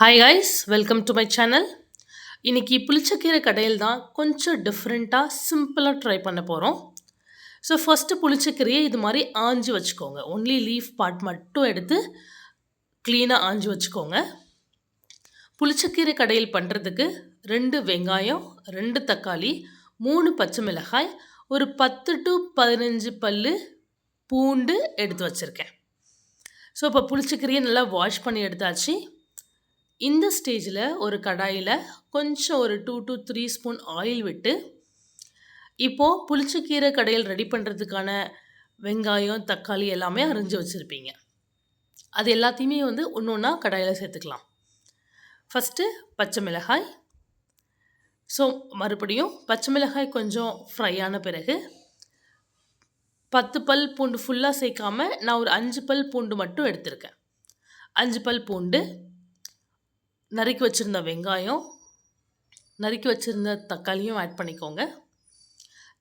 Hi guys welcome to my channel இன்றைக்கி புளிச்சக்கீரை கடையில் தான் கொஞ்சம் டிஃப்ரெண்ட்டாக சிம்பிளாக ட்ரை பண்ண போகிறோம் ஸோ ஃபஸ்ட்டு புளிச்சக்கீரையை இது மாதிரி ஆஞ்சு வச்சுக்கோங்க. ஒன்லி லீஃப் பார்ட் மட்டும் எடுத்து க்ளீனாக ஆஞ்சு வச்சுக்கோங்க. புளிச்சக்கீரை கடையில் பண்ணுறதுக்கு ரெண்டு வெங்காயம் ரெண்டு தக்காளி மூணு பச்சை மிளகாய் ஒரு பத்து டு பதினஞ்சு பல்லு பூண்டு எடுத்து வச்சுருக்கேன். ஸோ இப்போ புளிச்சக்கீரையை நல்லா வாஷ் பண்ணி எடுத்தாச்சு. இந்த ஸ்டேஜில் ஒரு கடாயில் கொஞ்சம் ஒரு two to three spoon oil விட்டு இப்போது புளிச்சக்கீரை கடையில் ரெடி பண்ணுறதுக்கான வெங்காயம் தக்காளி எல்லாமே அரிஞ்சு வச்சுருப்பீங்க. அது எல்லாத்தையுமே வந்து ஒன்று ஒன்றா கடாயில் சேர்த்துக்கலாம். ஃபஸ்ட்டு பச்சை மிளகாய். ஸோ மறுபடியும் பச்சை மிளகாய் கொஞ்சம் ஃப்ரை ஆன பிறகு பத்து பல் பூண்டு ஃபுல்லாக சேர்க்காம நான் ஒரு அஞ்சு பல் பூண்டு மட்டும் எடுத்திருக்கேன். அஞ்சு பல் பூண்டு நறுக்கி வச்சுருந்த வெங்காயம் நறுக்கி வச்சுருந்த தக்காளியும் ஆட் பண்ணிக்கோங்க.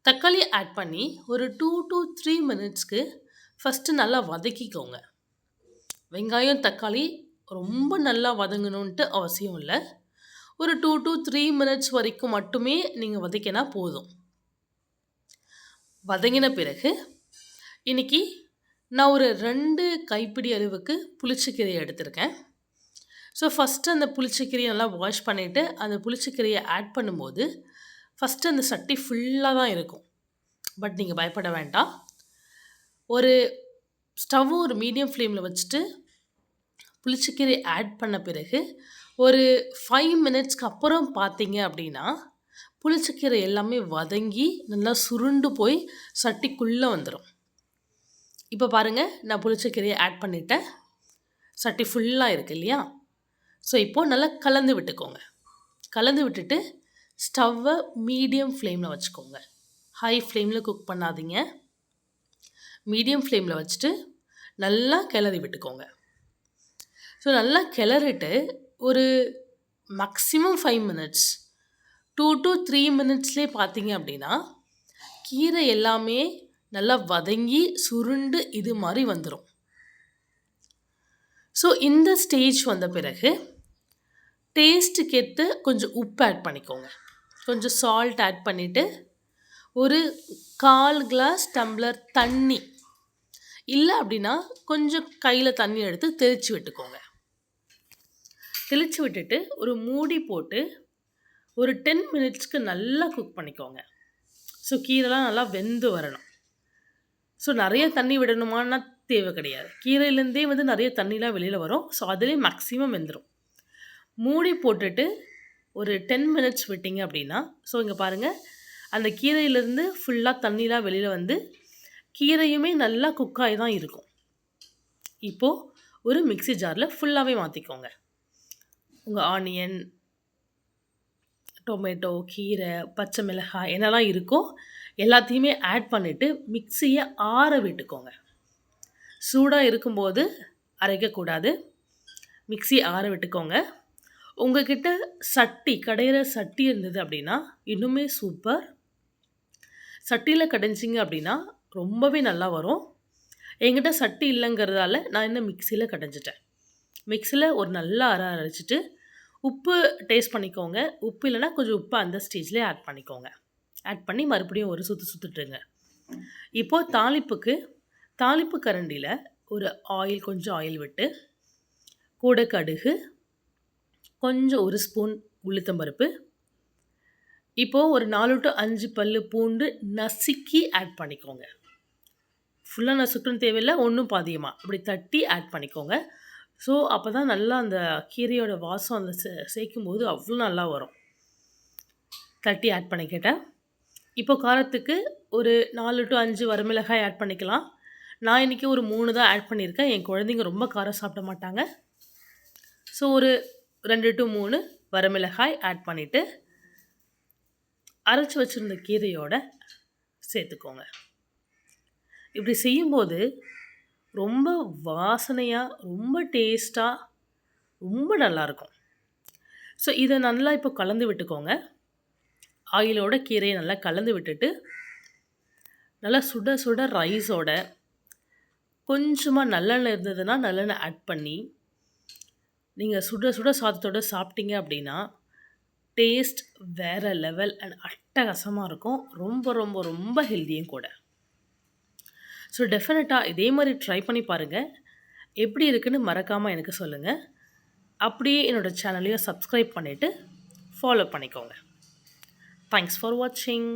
தக்காளி ஆட் பண்ணி ஒரு டூ டு த்ரீ மினிட்ஸ்க்கு ஃபஸ்ட்டு நல்லா வதக்கிக்கோங்க. வெங்காயம் தக்காளி ரொம்ப நல்லா வதங்கணுன்ட்டு அவசியம் இல்லை. ஒரு டூ டு த்ரீ மினிட்ஸ் வரைக்கும் மட்டுமே நீங்கள் வதக்கினா போதும். வதங்கின பிறகு இன்னைக்கு நான் ஒரு ரெண்டு கைப்பிடி அளவுக்கு புளிச்சக்கீரையை எடுத்திருக்கேன். ஸோ ஃபஸ்ட்டு அந்த புளிச்சக்கீரையை நல்லா வாஷ் பண்ணிவிட்டு அந்த புளிச்சக்கீரையை ஆட் பண்ணும்போது ஃபஸ்ட்டு அந்த சட்டி ஃபுல்லாக தான் இருக்கும். பட் நீங்கள் பயப்பட வேண்டாம். ஒரு ஸ்டவ்வும் ஒரு மீடியம் ஃப்ளேமில் வச்சுட்டு புளிச்சக்கீரை ஆட் பண்ண பிறகு ஒரு ஃபைவ் மினிட்ஸ்க்கு அப்புறம் பார்த்தீங்க அப்படின்னா புளிச்சக்கீரை எல்லாமே வதங்கி நல்லா சுருண்டு போய் சட்டிக்குள்ளே வந்துடும் இப்போ பாருங்கள் நான் புளிச்சக்கீரையை ஆட் பண்ணிட்டேன். சட்டி ஃபுல்லாக இருக்குது இல்லையா? ஸோ இப்போது நல்லா கலந்து விட்டுக்கோங்க. கலந்து விட்டுட்டு ஸ்டவ்வை மீடியம் ஃப்ளேமில் வச்சுக்கோங்க. ஹை ஃப்ளேமில் குக் பண்ணாதீங்க. மீடியம் ஃப்ளேமில் வச்சுட்டு நல்லா கிளறி விட்டுக்கோங்க. ஸோ நல்லா கிளறிட்டு ஒரு maximum five minutes two to three மினிட்ஸ்லேயே பார்த்தீங்க அப்படின்னா கீரை எல்லாமே நல்லா வதங்கி சுருண்டு இது மாதிரி வந்துடும் ஸோ இந்த ஸ்டேஜ் வந்த பிறகு டேஸ்ட்டுக்கேற்று கொஞ்சம் உப்பு ஆட் பண்ணிக்கோங்க. கொஞ்சம் சால்ட் ஆட் பண்ணிவிட்டு ஒரு கால் கிளாஸ் டம்ளர் தண்ணி. இல்லை அப்படின்னா கொஞ்சம் கையில் தண்ணி எடுத்து தெளித்து விட்டுக்கோங்க. தெளித்து விட்டுட்டு ஒரு மூடி போட்டு ஒரு டென் மினிட்ஸ்க்கு நல்லா குக் பண்ணிக்கோங்க. ஸோ கீரைலாம் நல்லா வெந்து வரணும். ஸோ நிறைய தண்ணி விடணுமான்னா தேவை கிடையாது. கீரையிலேருந்தே வந்து நிறைய தண்ணிலாம் வெளியில் வரும். ஸோ அதுலேயே மேக்ஸிமம் வெந்துடும் மூடி போட்டுட்டு ஒரு டென் மினிட்ஸ் விட்டிங்க அப்படின்னா ஸோ இங்கே பாருங்கள் அந்த கீரையிலேருந்து ஃபுல்லாக தண்ணிலாம் வெளியில் வந்து கீரையுமே நல்லா குக்காகி தான் இருக்கும். இப்போது ஒரு மிக்சி ஜாரில் ஃபுல்லாகவே மாற்றிக்கோங்க உங்கள் ஆனியன் டொமேட்டோ கீரை பச்சை மிளகாய் என்னெல்லாம் இருக்கோ எல்லாத்தையுமே ஆட் பண்ணிவிட்டு மிக்சியை ஆற விட்டுக்கோங்க. சூடாக இருக்கும்போது அரைக்கக்கூடாது. மிக்சி ஆற விட்டுக்கோங்க. உங்ககிட்ட சட்டி கடையிற சட்டி இருந்தது அப்படின்னா இன்னுமே சூப்பர் சட்டியில் கடைஞ்சிங்க அப்படின்னா ரொம்பவே நல்லா வரும். என்கிட்ட சட்டி இல்லைங்கிறதால நான் இன்னும் மிக்சியில் கடைஞ்சிட்டேன். மிக்சியில் ஒரு நல்லா அரை அரைச்சிட்டு உப்பு டேஸ்ட் பண்ணிக்கோங்க. உப்பு இல்லைன்னா கொஞ்சம் உப்பு அந்த ஸ்டேஜ்லேயே ஆட் பண்ணிக்கோங்க. ஆட் பண்ணி மறுபடியும் ஒரு சுற்று சுற்றுட்டுருங்க இப்போது தாளிப்புக்கு தாளிப்பு கரண்டியில் ஒரு ஆயில் கொஞ்சம் ஆயில் விட்டு கூட கடுகு கொஞ்சம் ஒரு ஸ்பூன் உளுத்தம்பருப்பு. இப்போது ஒரு நாலு டு அஞ்சு பல் பூண்டு நசுக்கி ஆட் பண்ணிக்கோங்க. ஃபுல்லாக நசுக்குன்னு தேவையில்லை ஒன்றும் பாதியமாக அப்படி தட்டி ஆட் பண்ணிக்கோங்க. ஸோ அப்போ தான் நல்லா அந்த கீரையோட வாசம் அந்த சே சேர்க்கும்போது அவ்வளோ நல்லா வரும். தட்டி ஆட் பண்ணிக்கிட்டேன் இப்போ காரத்துக்கு ஒரு நாலு டு அஞ்சு வரமிளகாய் ஆட் பண்ணிக்கலாம். நான் இன்றைக்கி ஒரு மூணு தான் ஆட் பண்ணியிருக்கேன். என் குழந்தைங்க ரொம்ப காரம் சாப்பிட மாட்டாங்க. ஸோ ஒரு ரெண்டு டு மூணு வரமிளகாய் ஆட் பண்ணிவிட்டு அரைச்சி வச்சுருந்த கீரையோட சேர்த்துக்கோங்க. இப்படி செய்யும்போது ரொம்ப வாசனையாக ரொம்ப டேஸ்ட்டாக ரொம்ப நல்லாயிருக்கும் ஸோ இதை நல்லா இப்போ கலந்து விட்டுக்கோங்க. ஆயிலோட கீரையை நல்லா கலந்து விட்டுட்டு நல்லா சுட சுட ரைஸோட கொஞ்சமாக நல்லெண்ணெய் இருந்ததுன்னா நல்லெண்ணெய் ஆட் பண்ணி நீங்கள் சுட சுட சாதத்தோட சாப்பிட்டீங்க அப்படின்னா, டேஸ்ட் வேற லெவல் அண்ட் அட்டகாசமாக இருக்கும். ரொம்ப, ரொம்ப, ரொம்ப ஹெல்த்தியும் கூட. ஸோ டெஃபினட்டாக இதே மாதிரி ட்ரை பண்ணி பாருங்கள் எப்படி இருக்குன்னு மறக்காமல் எனக்கு சொல்லுங்கள் அப்படியே என்னோட சேனலையும் சப்ஸ்கிரைப் பண்ணிவிட்டு ஃபாலோ பண்ணிக்கோங்க. தேங்க்ஸ் ஃபார் வாட்சிங்.